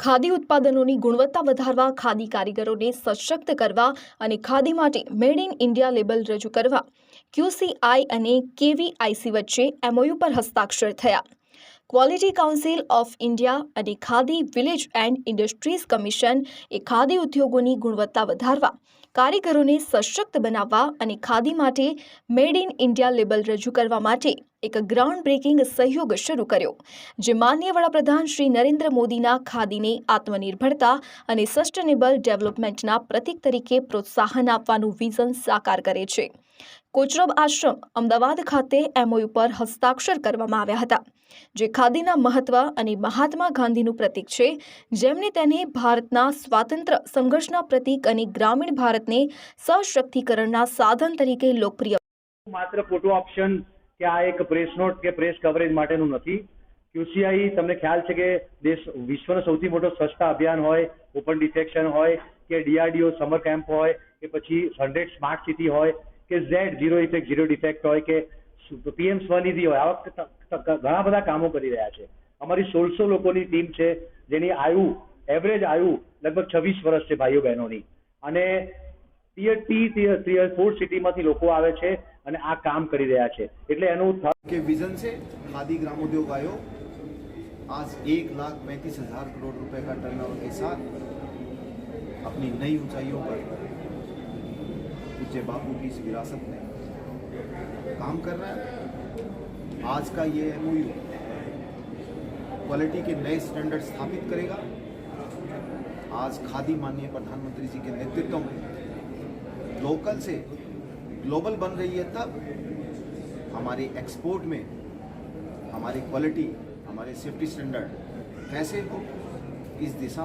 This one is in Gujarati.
ખાદી ઉત્પાદનોની ગુણવત્તા વધારવા, ખાદી કારીગરોને સશક્ત કરવા અને ખાદી માટે મેડ ઇન ઇન્ડિયા લેબલ રજૂ કરવા ક્યુસીઆઈ અને કેવીઆઈસી વચ્ચે એમઓયુ પર હસ્તાક્ષર થયા. ક્વોલિટી કાઉન્સિલ ઓફ ઇન્ડિયા અને khadi village and industries commission એ ખાદી ઉદ્યોગોની ગુણવત્તા વધારવા કારીગરોને સશક્ત બનાવવા અને ખાદી માટે મેડ ઇન ઇન્ડિયા લેબલ રજૂ કરવા માટે એક ગ્રાઉન્ડ બ્રેકિંગ સહયોગ શરૂ કર્યો, જે માન્ય વડાપ્રધાન શ્રી નરેન્દ્ર મોદીના ખાદીને આત્મનિર્ભરતા અને સસ્ટેનેબલ ડેવલપમેન્ટના પ્રતીક તરીકે પ્રોત્સાહન આપવાનું વિઝન સાકાર કરે છે. કોચરબ આશ્રમ, અમદાવાદ ખાતે એમઓયુ પર હસ્તાક્ષર કરવામાં આવ્યા હતા, જે ખાદીના મહત્વ અને મહાત્મા ગાંધીનું પ્રતીક છે. જેમણે તેને ભારતના સ્વાતંત્ર્ય સંઘર્ષના પ્રતીક અને ગ્રામીણ ભારતને સશક્તિકરણના સાધન તરીકે લોકપ્રિય. માત્ર ફોટો ઓપ્શન કે આ એક પ્રેસ નોટ કે પ્રેસ કવરેજ માટેનું નથી. ક્યુસીઆઈ તમને ખ્યાલ છે કે દેશ વિશ્વનો સૌથી મોટો સ્વચ્છતા અભિયાન હોય ઓપન ડિફેક્શન હોય, કે ડીઆરડીઓ સમર કેમ્પ હોય, કે પછી હંડ્રેડ સ્માર્ટ સિટી હોય, કે Z zero effect zero defect હોય, કે પીએમ સ્વનિધિ હોય આ ત- ત- ઘણા બધા કામો કરી રહ્યા છે. અમારી સોળસો લોકોની ટીમ છે, જેની આયુ એવરેજ આયુ, લગભગ છવ્વીસ વર્ષ છે ભાઈઓ બહેનોની. અને tier T tier tier four સિટીમાંથી લોકો આવે છે અને આ કામ કરી રહ્યા છે એટલે એનું થ- के विजन से खादी ग्राम उद्योग आयोग आज एक लाख पैंतीस हजार करोड़ रुपए का टर्नओवर के साथ अपनी नई ऊंचाइयों पर पूज्य बापू की इस विरासत में काम कर रहा है आज का ये एमओयू क्वालिटी के नए स्टैंडर्ड स्थापित करेगा आज खादी माननीय प्रधानमंत्री जी के नेतृत्व में लोकल से ग्लोबल बन रही है, तब हमारे एक्सपोर्ट में, हमारी क्वालिटी हमारे सेफ्टी स्टैंडर्ड कैसे हो इस दिशा